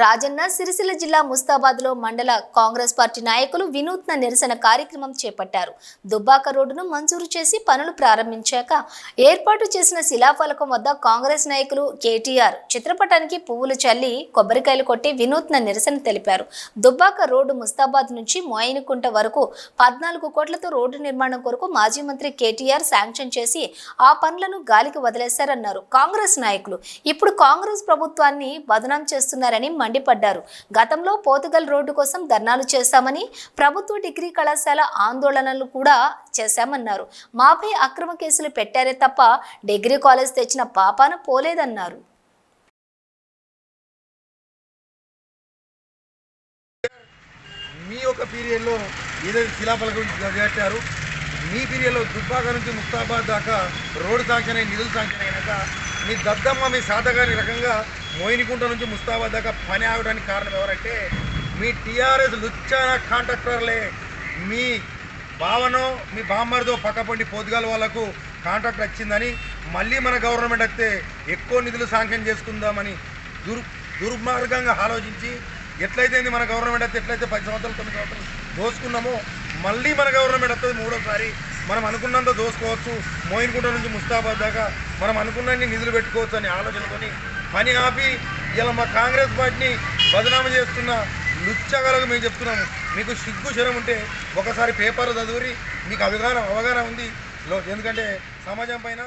రాజన్న సిరిసిల్ల జిల్లా ముస్తాబాద్లో మండల కాంగ్రెస్ పార్టీ నాయకులు వినూత్న నిరసన కార్యక్రమం చేపట్టారు. దుబ్బాక రోడ్డును మంజూరు చేసి పనులు ప్రారంభించాక ఏర్పాటు చేసిన శిలాఫలకం వద్ద కాంగ్రెస్ నాయకులు కేటీఆర్ చిత్రపటానికి పువ్వులు చల్లి కొబ్బరికాయలు కొట్టి వినూత్న నిరసన తెలిపారు. దుబ్బాక రోడ్డు ముస్తాబాద్ నుంచి మోయినకుంట వరకు పద్నాలుగు కోట్లతో రోడ్డు నిర్మాణం కొరకు మాజీ మంత్రి కేటీఆర్ శాంక్షన్ చేసి ఆ పనులను గాలికి వదిలేశారన్నారు కాంగ్రెస్ నాయకులు. ఇప్పుడు కాంగ్రెస్ ప్రభుత్వాన్ని బదనాం చేస్తున్నారని మండిపడ్డారు. గతంలో పోతుగల్ రోడ్డు కోసం ధర్నాలు చేశామని ప్రభుత్వ డిగ్రీ కళాశాల ఆందోళనలు కూడా చేశామన్నారు. మాపై అక్రమ కేసులు పెట్టారే తప్ప డిగ్రీ కాలేజ్ తెచ్చిన పాపాన పోలేదన్నారు. మీ యొక్క పీరియడ్లో ఏదైతే శిలాఫలకం చేశారు మీ పీరియడ్లో దుబ్బాక నుంచి ముస్తాబాద్ దాకా రోడ్డు సాంక్షన్ అయి నిధులు సాంక్షన్ అయినాక మీ దద్దమ్మ మీ సాధగాని రకంగా మోయినికుంట నుంచి ముస్తాబాద్ దాకా పని ఆగడానికి కారణం ఎవరంటే మీ టీఆర్ఎస్ లుచ్చాన కాంట్రాక్టర్లే. మీ భావనో మీ బామ్మర్దో పక్కపండి పోతుగాల వాళ్ళకు కాంట్రాక్ట్ వచ్చిందని మళ్ళీ మన గవర్నమెంట్ వస్తే ఎక్కువ నిధులు శాంక్షన్ చేసుకుందామని దుర్ దుర్మార్గంగా ఆలోచించి ఎట్లయితే మన గవర్నమెంట్ అయితే ఎట్లయితే పది సంవత్సరాలు తొమ్మిది సంవత్సరాలు దోసుకున్నామో మళ్ళీ మన గవర్నమెంట్ వస్తుంది మూడోసారి. మనం అనుకున్నంత దోసుకోవచ్చు. మోయిన్కుంట నుంచి ముస్తాబాద్ దాకా మనం అనుకున్నన్ని నిధులు పెట్టుకోవచ్చు అని ఆలోచనతోని పని ఆపి ఇలా మా కాంగ్రెస్ పార్టీని బదనామా చేస్తున్న లుచ్చగలకు మేము చెప్తున్నాము. మీకు సిగ్గు శరం ఉంటే ఒకసారి పేపర్ చదివి మీకు అవగాహన అవగాహన ఉంది. లో- ఎందుకంటే సమాజం పైన